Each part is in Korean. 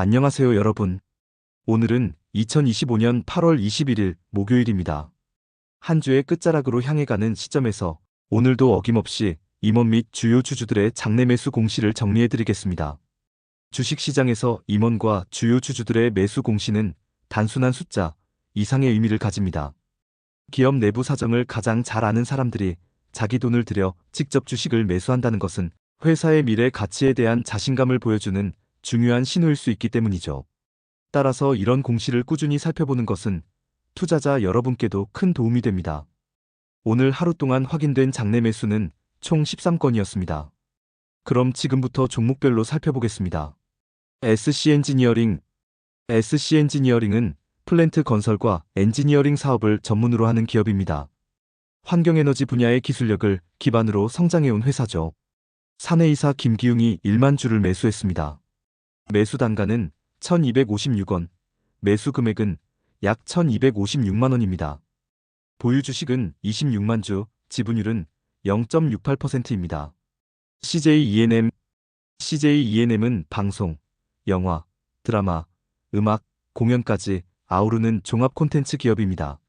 안녕하세요 여러분. 오늘은 2025년 8월 21일 목요일입니다. 한 주의 끝자락으로 향해 가는 시점에서 오늘도 어김없이 임원 및 주요 주주들의 장내 매수 공시를 정리해 드리겠습니다. 주식시장에서 임원과 주요 주주들의 매수 공시는 단순한 숫자 이상의 의미를 가집니다. 기업 내부 사정을 가장 잘 아는 사람들이 자기 돈을 들여 직접 주식을 매수한다는 것은 회사의 미래 가치에 대한 자신감을 보여주는 중요한 신호일 수 있기 때문이죠. 따라서 이런 공시를 꾸준히 살펴보는 것은 투자자 여러분께도 큰 도움이 됩니다. 오늘 하루 동안 확인된 장내 매수는 총 13건이었습니다. 그럼 지금부터 종목별로 살펴보겠습니다. SC 엔지니어링 SC 엔지니어링은 플랜트 건설과 엔지니어링 사업을 전문으로 하는 기업입니다. 환경에너지 분야의 기술력을 기반으로 성장해온 회사죠. 사내이사 김기웅이 1만 주를 매수했습니다. 매수 단가는 1256원, 매수 금액은 약 1256만 원입니다. 보유 주식은 26만 주, 지분율은 0.68%입니다. CJ ENM CJ ENM은 방송, 영화, 드라마, 음악, 공연까지 아우르는 종합 콘텐츠 기업입니다.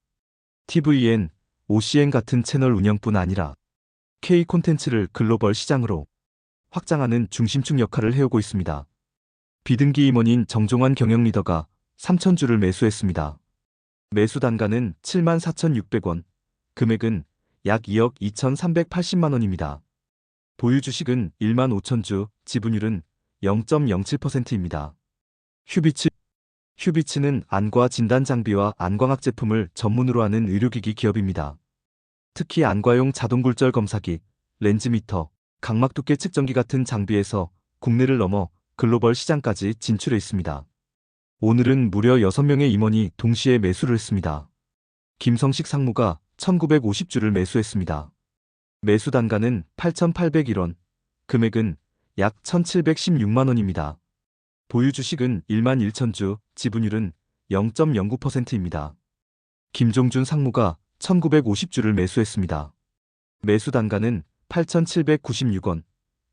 TVN, OCN 같은 채널 운영뿐 아니라 K 콘텐츠를 글로벌 시장으로 확장하는 중심축 역할을 해오고 있습니다. 비등기 임원인 정종환 경영 리더가 3천주를 매수했습니다. 매수 단가는 74,600원, 금액은 약 2억 2,380만 원입니다. 보유 주식은 1만 5천주, 지분율은 0.07%입니다. 휴비츠 휴비츠는 안과 진단 장비와 안광학 제품을 전문으로 하는 의료기기 기업입니다. 특히 안과용 자동굴절 검사기, 렌즈미터, 각막 두께 측정기 같은 장비에서 국내를 넘어 글로벌 시장까지 진출해 있습니다. 오늘은 무려 6명의 임원이 동시에 매수를 했습니다. 김성식 상무가 1950주를 매수했습니다. 매수 단가는 8,801원, 금액은 약 1,716만원입니다. 보유 주식은 1만 1천주, 지분율은 0.09%입니다. 김종준 상무가 1950주를 매수했습니다. 매수 단가는 8,796원,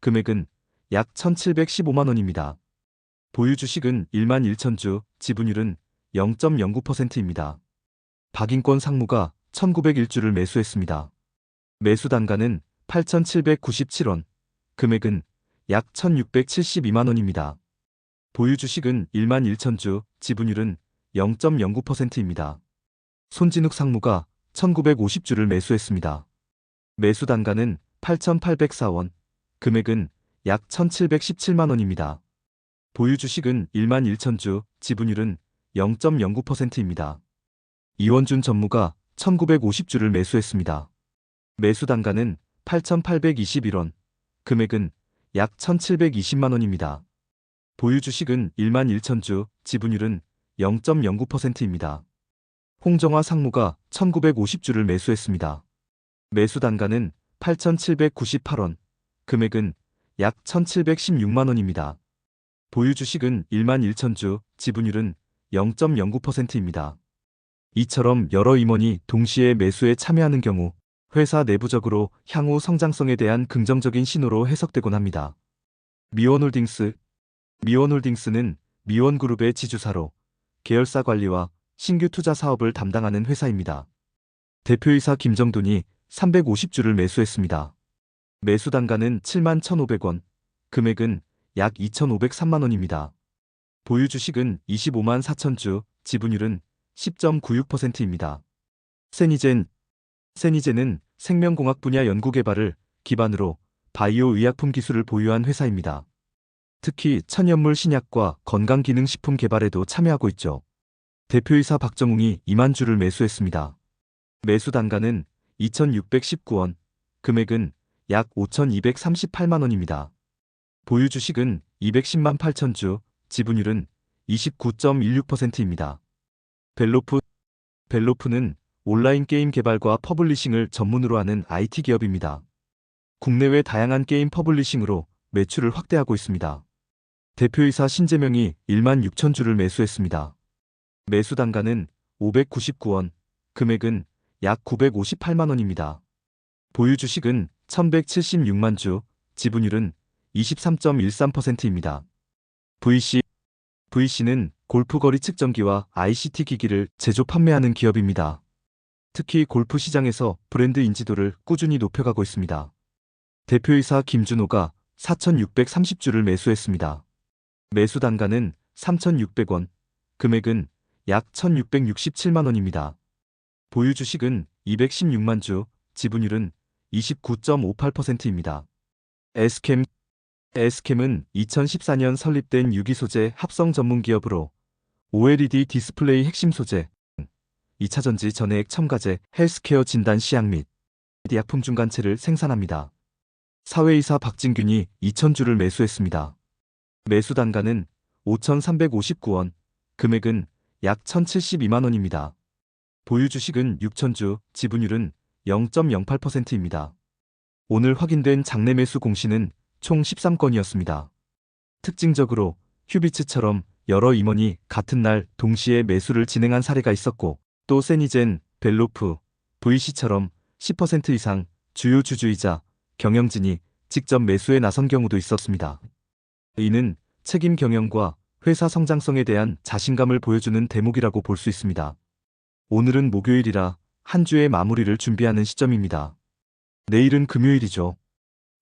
금액은 약 1,715만원입니다. 보유 주식은 1만 1천주, 지분율은 0.09%입니다. 박인권 상무가 1901주를 매수했습니다. 매수 단가는 8,797원, 금액은 약 1,672만원입니다. 보유 주식은 1만 1천주, 지분율은 0.09%입니다. 손진욱 상무가 1950주를 매수했습니다. 매수 단가는 8,804원, 금액은 약 1,717만원입니다. 보유 주식은 1만 1천주, 지분율은 0.09%입니다. 이원준 전무가 1950주를 매수했습니다. 매수 단가는 8,821원, 금액은 약 1,720만원입니다. 보유 주식은 1만 1천주, 지분율은 0.09%입니다. 홍정화 상무가 1950주를 매수했습니다. 매수 단가는 8,798원, 금액은 약 1,716만원입니다. 보유 주식은 1만 1천주, 지분율은 0.09%입니다. 이처럼 여러 임원이 동시에 매수에 참여하는 경우 회사 내부적으로 향후 성장성에 대한 긍정적인 신호로 해석되곤 합니다. 미원홀딩스 미원홀딩스는 미원그룹의 지주사로 계열사 관리와 신규 투자 사업을 담당하는 회사입니다. 대표이사 김정돈이 350주를 매수했습니다. 매수 단가는 7만 1,500원, 금액은 약 2,503만 원입니다. 보유 주식은 25만 4천주, 지분율은 10.96%입니다. 세니젠 세니젠은 생명공학 분야 연구개발을 기반으로 바이오 의약품 기술을 보유한 회사입니다. 특히 천연물 신약과 건강기능식품 개발에도 참여하고 있죠. 대표이사 박정웅이 2만 주를 매수했습니다. 매수 단가는 2,619원, 금액은 약 5,238만 원입니다. 보유 주식은 210만 8천 주, 지분율은 29.16%입니다. 벨로프 벨로프는 온라인 게임 개발과 퍼블리싱을 전문으로 하는 IT 기업입니다. 국내외 다양한 게임 퍼블리싱으로 매출을 확대하고 있습니다. 대표이사 신재명이 1만 6천 주를 매수했습니다. 매수 단가는 599원, 금액은 약 958만 원입니다. 보유 주식은 1176만 주, 지분율은 23.13%입니다. VC VC는 골프거리 측정기와 ICT 기기를 제조 판매하는 기업입니다. 특히 골프 시장에서 브랜드 인지도를 꾸준히 높여가고 있습니다. 대표이사 김준호가 4,630주를 매수했습니다. 매수 단가는 3,600원, 금액은 약 1,667만 원입니다. 보유 주식은 216만 주, 지분율은 29.58%입니다. 에스캠 에스캠은 2014년 설립된 유기소재 합성 전문 기업으로 OLED 디스플레이 핵심 소재, 2차 전지 전해액 첨가제, 헬스케어 진단 시약 및 약품 중간체를 생산합니다. 사회이사 박진균이 2,000주를 매수했습니다. 매수 단가는 5,359원, 금액은 약 1,072만 원입니다. 보유 주식은 6,000주, 지분율은 0.08%입니다. 오늘 확인된 장내 매수 공시는 총 13건이었습니다. 특징적으로 휴비츠처럼 여러 임원이 같은 날 동시에 매수를 진행한 사례가 있었고 또 세니젠, 벨로프, VC처럼 10% 이상 주요 주주이자 경영진이 직접 매수에 나선 경우도 있었습니다. 이는 책임 경영과 회사 성장성에 대한 자신감을 보여주는 대목이라고 볼 수 있습니다. 오늘은 목요일이라 한 주의 마무리를 준비하는 시점입니다. 내일은 금요일이죠.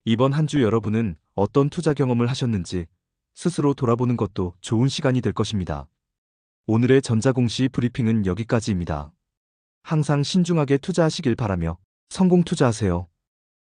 이번 한 주 여러분은 어떤 투자 경험을 하셨는지 스스로 돌아보는 것도 좋은 시간이 될 것입니다. 오늘의 전자공시 브리핑은 여기까지입니다. 항상 신중하게 투자하시길 바라며 성공 투자하세요.